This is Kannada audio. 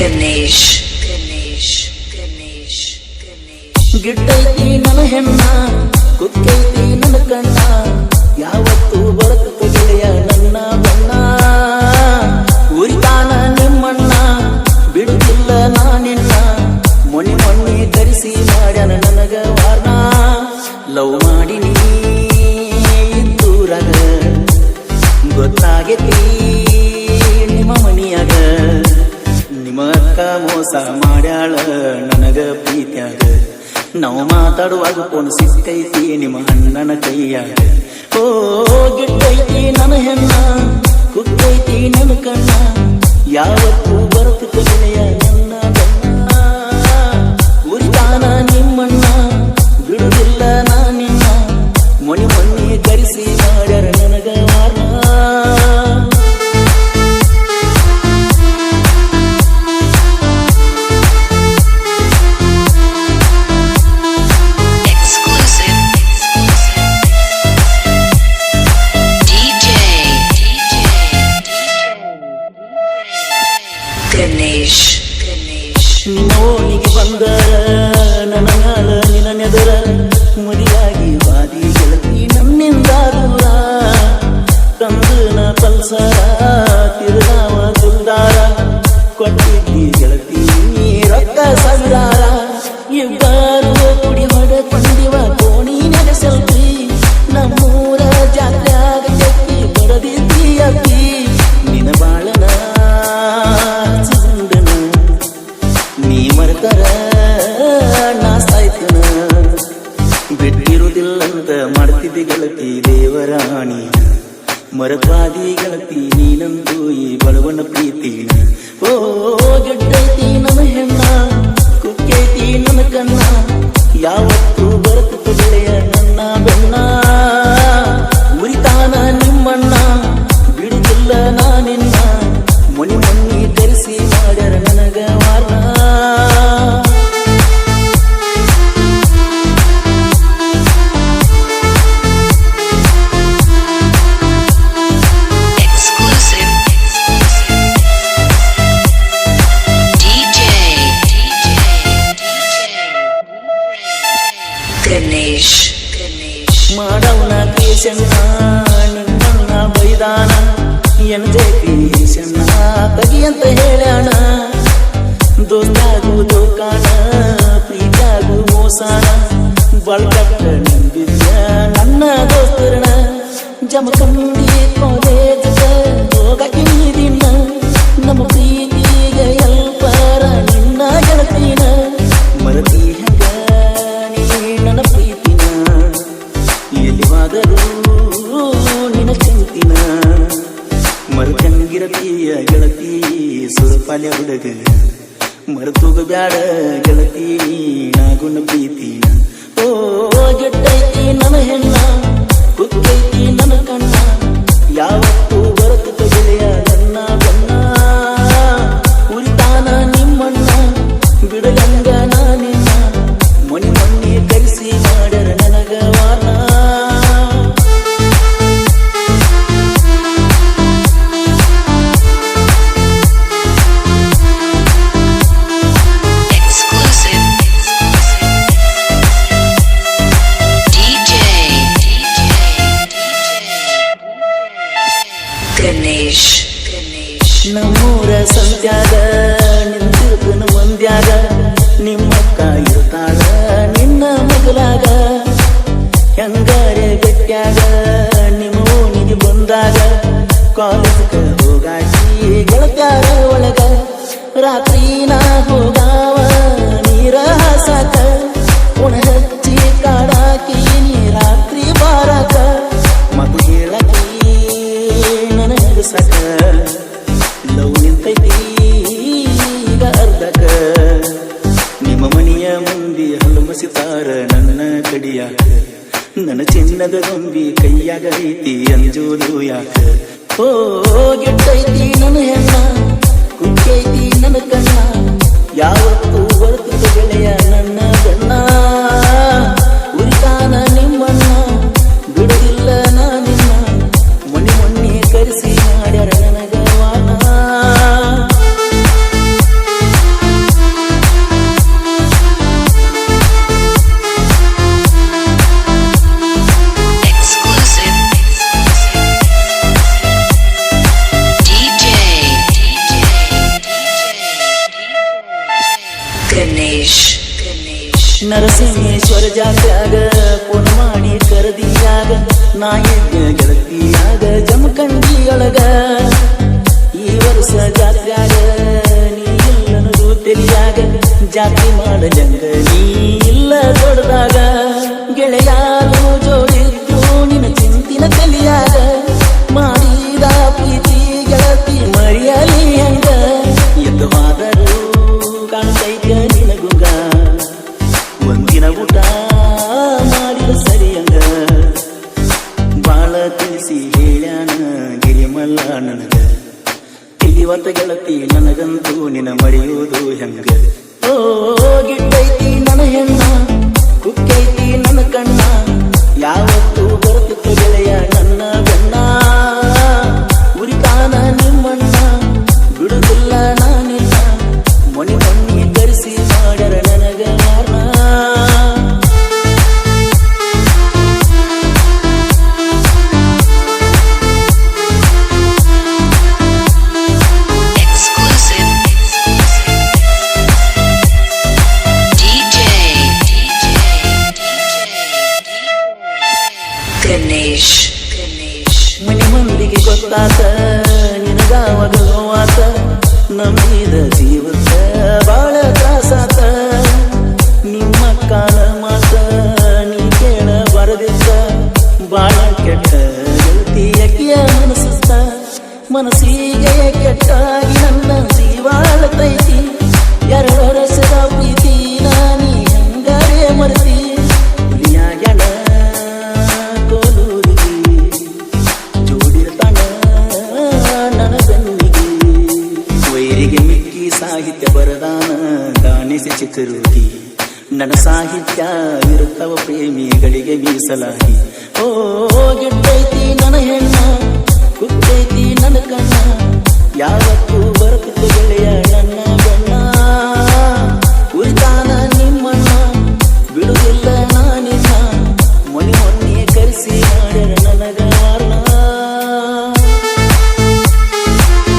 Ganesh, Ganesh, Ganesh, Ganesh. ಗಿಟ್ಟೈತಿ ನನ್ನ ಹೆಣ್ಣ ಕುಕ್ಕೈತಿ ನನ್ನ ಕಣ್ಣ ಯಾವತ್ತು ಬರತ್ತ ಗೆಳೆಯ ನನ್ನ ಬಣ್ಣ. ಉರಿತಾನ ನಿಮ್ಮಣ್ಣ ಬಿಡುತ್ತಿಲ್ಲ ನಾನಿನ್ನ ಮೊನ್ನೆ ಮೊನ್ನೆ ಧರಿಸಿ ಮಾಡ್ಯಾನ ನನಗ ವಾರ್ನ. ಲವ್ ಮಾಡಿನಿ ಇದ್ದೂರಾಗ ಗೊತ್ತಾಗೈತಿ. ಮೋಸ ಮಾಡ್ಯಾಳ, ನನಗ ಪ್ರೀತ್ಯಾಗ. ನಾವು ಮಾತಾಡುವಾಗ ಫೋನ್ ಸಿಕ್ಕೈತಿ ನಿಮ್ಮ ಅಣ್ಣನ ಕೈಯಾಗ. ಓ, ಗಿಟ್ಟೈತಿ ನನ್ನ ಹೆಣ್ಣ ಕುಕ್ಕೈತಿ ನನ್ನ ಕಣ್ಣ. ಯಾವತ್ತು ಬರುತ್ತ ಗೆಳೆಯ. Ganesh. ನೋನಿಗೆ ಬಂದರ, ನನ್ನ ಮ್ಯಾಲ ನಿನ್ನ ನೆದರ. ಮದಿಯಾಗಿ ವಾದಿ ಗೆಳತಿ ನನ್ನಿಂದ ದೂರ ತಂದನ ಪಲ್ಸರ, ತಿರುಗಾವ ಗುಲ್ದಾರ ಕೊಟ್ಟಿದ್ದಿ ಮರಪಾದಿ ಗೆಳತಿ ನೀನಂದು ಈ ಬಡವನ ಪ್ರೀತಿ ಓ, ಗೆಡ್ಡೈತಿ ನನ್ನ ಹೆಣ್ಣ, ಕುಕ್ಕೈತಿ ನನ್ನ ಕಣ್ಣ. ಯಾವತ್ತೂ ಬರುತ್ತ ನನ್ನ ಬೆನ್ನ? ನನ್ನ ನಿನ್ನನ್ನ ಬೈದಾನ ಎನ್ ಜೆ ಕೇಶಣ್ಣ ತಗಿ ಅಂತ ಹೇಳ್ಯಾಣ ದೋಸ್ತಾಗು ದೋಕಾನ ಪ್ರೀತಾಗು ಮೋಸಾನ ಬಳಕಟ್ಟ ನಂಬಿದ್ಯ ನನ್ನ ದೋಸ್ತರಣ ಜಮಖಂಡಿ ಎಲ್ಲಿವಾದರೂ ನಿನ ಚಂತಿನ ಮರುಚಂಗಿರತಿಯ ಗೆಳತಿ ಸುರಪಾಲ್ಯ ಹುಡುಗ. ಮರೆತೋಗ ಬ್ಯಾಡ ಗೆಳತಿ ನಾಗುನ ಪ್ರೀತಿನ. ಓ ಗೆಟ್ಟೈತಿ ಕಾಲೇಜ್ ಹೋಗಾಕಿ ಗೆಳತ್ಯಾರ ಒಳಗ ರಾತ್ರಿ ನಾ ಹೋಗಾವ ನೀರ ಹಾಸಾಕ ಉಣ ಹಚ್ಚಿ ಕಾಡಾಕಿ ನೀ ರಾತ್ರಿ ಬಾರಾಕ ಮಗು ಹೇಳಕಿ ನನಗ ಸಾಕ ಲವ್ ನಿಂತೈತಿ ಈಗ ಅರ್ಧಕ ನಿಮ್ಮ ಮನೆಯ ಮಂದಿ ಹಲುಮಸಿತಾರ ನನ್ನ ಕಡಿಯಾಕ ನನ್ನ ಚಿನ್ನದ ಗೊಂಬಿ ಕೈಯಾಗ ಐತಿ ಅಂಜೋದು ಯಾಕ? ಓ ಗೆಟ್ಟೈತಿ ನನ್ನ ಹೆಣ್ಣ ಕುಕ್ಕೈತಿ ನನ್ನ ಕಣ್ಣ. ಯಾವತ್ತು ಬರುತ್ತ ಗೆಳೆಯ ನನ್ನ ನರಸಿಂಹೇಶ್ವರ ಜಾತ್ಯಾಗ ಫೋನ್ ಮಾಡಿ ಕರೆದಿಯಾಗ ನಾ ಇದ್ದ ಗೆಳತಿಯಾಗ, ಜಮಖಂಡಿಯೊಳಗ. ಈ ವರ್ಷ ಜಾತ್ಯಾಗ ನೀ ಇಲ್ಲನದು ತಿಳಿಯಾಗ ಮಾಡ ಜಂಗ ನೀ ಇಲ್ಲ ದೊಡ್ಡದಾಗ ಗೆಳೆಯಾರು ಊಟ ಮಾಡಿದ ಸರಿಯಂಗ. ಬಾಳ ತಿಳಿಸಿ ಹೇಳ್ಯಾನ ಗಿರಿಮಲ್ಲ ನನಗ ತಿಳಿವತ್ತ ಗೆಳತಿ ನನಗಂತೂ ನಿನ ಮರೆಯುವುದು ಹೆಂಗ? ಜೀವತ್ತ ಬಾಳ ನಿಮ್ಮ ಕಾಲ ಮಾತ ಬರದಿತ್ತ ಬಾಳ ಕೆಟ್ಟ ಮನಸ್ಸಿಗೆ ಸಾಹಿತ್ಯ ಬರದಾನ ಕಾಣಿಸಿ ಚಿಕ್ಕರುಗಿ ನನ್ನ ಸಾಹಿತ್ಯ ಇರುತ್ತವ ಪ್ರೇಮಿಗಳಿಗೆ ಮೀಸಲಾಗಿ. ಓ ಗಿಟ್ಟೈತಿ ನನ್ನ ಹೆಣ್ಣ ಕುತ್ತೈತಿ ನನ್ನ ಕಣ್ಣ. ಯಾವತ್ತೂ